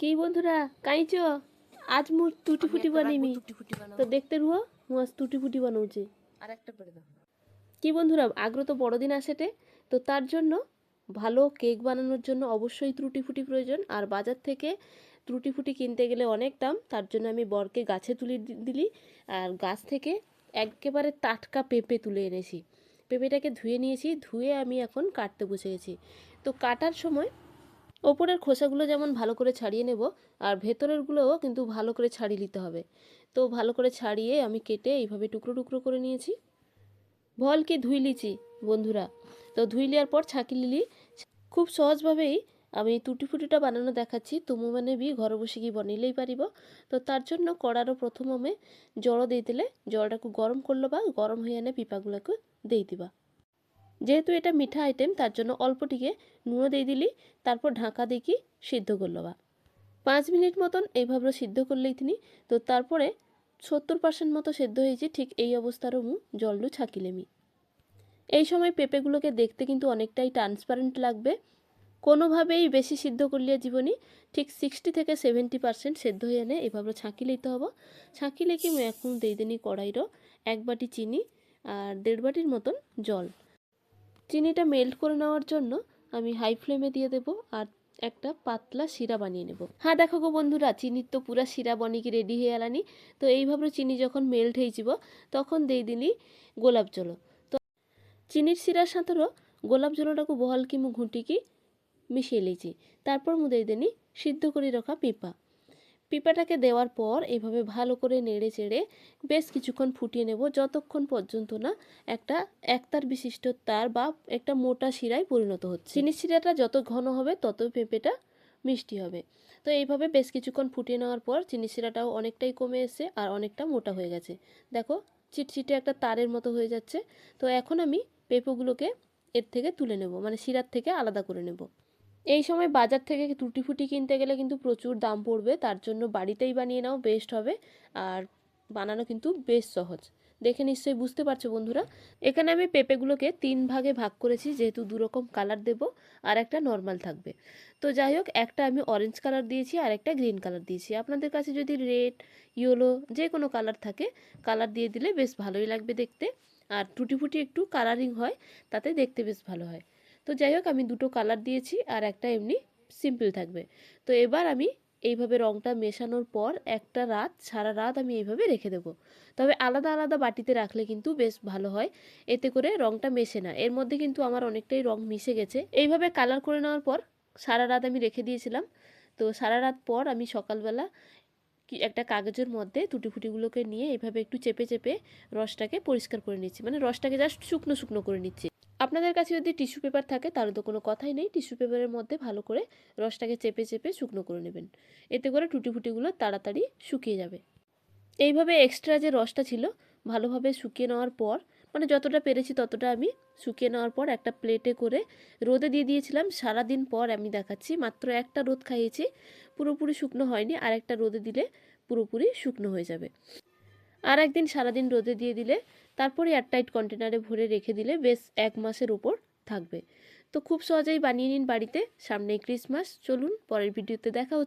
কি বন্ধুরা কাইছ? আজ মু টুটি ফুটি বানিমি তো দেখতে রুহ মু আজ টুটি ফুটি বানাউছি আর একটা করে দাও। কি বন্ধুরা আগ্রহ তো বড়দিন আসেটে। তো তার জন্য ভালো কেক বানানোর জন্য অবশ্যই ত্রুটি ফুটি প্রয়োজন। আর বাজার থেকে ত্রুটি ফুটি কিনতে গেলে অনেক দাম। তার জন্য আমি বরকে গাছে তুলে দিলি। আর গাছ থেকে একেবারে টাটকা পেঁপে তুলে এনেছি। পেঁপেটাকে ধুয়ে নিয়েছি। ধুয়ে আমি এখন কাটতে বসে গেছি। তো কাটার সময় ওপরের খোসাগুলো যেমন ভালো করে ছাড়িয়ে নেব, আর ভেতরেরগুলোও কিন্তু ভালো করে ছাড়িয়ে নিতে হবে। তো ভালো করে ছাড়িয়ে আমি কেটে এইভাবে টুকরো টুকরো করে নিয়েছি। ভলকে ধুই লিছি বন্ধুরা। তো ধুই লিয়ার পর ছাঁকি লিলি খুব সহজভাবেই আমি টুটি ফুটিটা বানানো দেখাচ্ছি। তুমি মানে বি ঘরে বসে কি বনিলেই পারিব। তো তার জন্য কড়ারও প্রথম আমি জল দিয়ে দিলে, জলটাকে গরম করল বা গরম হয়ে এনে পিপাগুলোকে দিয়ে দিবা। যেহেতু এটা মিঠা আইটেম তার জন্য অল্প টিকে নুনো দিয়ে দিলি, তারপর ঢাকা দিয়ে কি সিদ্ধ করল বা। পাঁচ মিনিট মতন এইভাবে সিদ্ধ করলেই তিনি, তো তারপরে সত্তর পার্সেন্ট মতো সেদ্ধ হয়েছে, ঠিক এই অবস্থারও মু জলডু ছাকিলেমি এই সময় পেঁপেগুলোকে দেখতে কিন্তু অনেকটাই ট্রান্সপারেন্ট লাগবে। কোনোভাবেই বেশি সিদ্ধ করলে জীবনী, ঠিক সিক্সটি থেকে সেভেন্টি পার্সেন্ট সেদ্ধ হয়ে এনে এভাবে ছাঁকি লইতে হব। ছাঁকিলে কি এখন দিয়ে দিনি কড়াইরও এক বাটি চিনি আর দেড় বাটির মতন জল। চিনিটা মেল্ট করে নেওয়ার জন্য আমি হাই ফ্লেমে দিয়ে দেবো আর একটা পাতলা শিরা বানিয়ে নেব। হ্যাঁ দেখো গো বন্ধুরা, চিনির তো পুরা শিরা বনিকি রেডি হয়ে এলানি। তো এইভাবে চিনি যখন মেল্ট হয়ে যাব, তখন দিয়ে দিলি গোলাপ জল। তো চিনির শিরার সাথেও গোলাপ জলটাকে বহল কি মু ঘুটিকি মিশিয়ে লিছি। তারপর মু দিয়ে দিনি সিদ্ধ করে রাখা পিপা। পিপাটাকে দেওয়ার পর এইভাবে ভালো করে নেড়ে চেড়ে বেশ কিছুক্ষণ ফুটিয়ে নেব। যতক্ষণ পর্যন্ত না একটা একতার বিশিষ্ট তার বা একটা মোটা শিরায় পরিণত হচ্ছে। চিনি শিরাটা যত ঘন হবে, তত পেঁপেটা মিষ্টি হবে। তো এইভাবে বেশ কিছুক্ষণ ফুটিয়ে নেওয়ার পর চিনি শিরাটাও অনেকটাই কমে এসে আর অনেকটা মোটা হয়ে গেছে। দেখো চিটচিটে একটা তারের মতো হয়ে যাচ্ছে। তো এখন আমি পেঁপেগুলোকে এর থেকে তুলে নেব মানে শিরার থেকে আলাদা করে নেব। এই সময় বাজার থেকে টুটি ফুটি কিনতে গেলে কিন্তু প্রচুর দাম পড়বে, তার জন্য বাড়িতেই বানিয়ে নাও বেস্ট হবে। আর বানানো কিন্তু বেশ সহজ। দেখে নিশ্চয়ই বুঝতে পারছ বন্ধুরা। এখানে আমি পেঁপেগুলোকে তিন ভাগে ভাগ করেছি, যেহেতু দুরকম কালার দেব আর একটা নর্মাল থাকবে। তো যাই হোক, একটা আমি অরেঞ্জ কালার দিয়েছি আর একটা গ্রিন কালার দিয়েছি। আপনাদের কাছে যদি রেড ইয়েলো যে কোনো কালার থাকে কালার দিয়ে দিলে বেশ ভালোই লাগবে দেখতে। আর টুটি ফুটি একটু কালারিং হয়, তাতে দেখতে বেশ ভালো হয়। তো যাই হোক, আমি দুটো কালার দিয়েছি আর একটা এমনি সিম্পল থাকবে। তো এবার আমি এইভাবে রঙটা মেশানোর পর একটা রাত, সারা রাত আমি এইভাবে রেখে দেবো। তবে আলাদা আলাদা বাটিতে রাখলে কিন্তু বেশ ভালো হয়, এতে করে রঙটা মেশে না। এর মধ্যে কিন্তু আমার অনেকটাই রং মিশে গেছে। এইভাবে কালার করে নেওয়ার পর সারা রাত আমি রেখে দিয়েছিলাম। তো সারা রাত পর আমি সকালবেলা একটা কাগজের মধ্যে ফুটিগুলোকে নিয়ে এইভাবে একটু চেপে চেপে রসটাকে পরিষ্কার করে নিচ্ছি। মানে রসটাকে জাস্ট শুকনো শুকনো করে নিচ্ছি। আপনাদের কাছে যদি টিস্যু পেপার থাকে, তাহলে তো কোনো কথাই নেই। টিস্যু পেপারের মধ্যে ভালো করে রসটাকে চেপে চেপে শুকনো করে নেবেন। এতে করে টুটি ফুটিগুলো তাড়াতাড়ি শুকিয়ে যাবে। এইভাবে এক্সট্রা যে রসটা ছিল, ভালোভাবে শুকিয়ে নেওয়ার পর মানে যতটা পেরেছি ততটা আমি শুকিয়ে নেওয়ার পর একটা প্লেটে করে রোদে দিয়ে দিয়েছিলাম। সারাদিন পর আমি দেখাচ্ছি, মাত্র একটা রোদ খাইয়েছি, পুরোপুরি শুকনো হয়নি। আর একটা রোদে দিলে পুরোপুরি শুকনো হয়ে যাবে। আর একদিন সারাদিন রোদে দিয়ে দিলে, তারপরে এয়ারটাইট কন্টেনারে ভরে রেখে দিলে বেশ এক মাসের উপর থাকবে। তো খুব সহজেই বানিয়ে নিন বাড়িতে। সামনেই ক্রিসমাস, চলুন পরের ভিডিওতে দেখা হচ্ছে।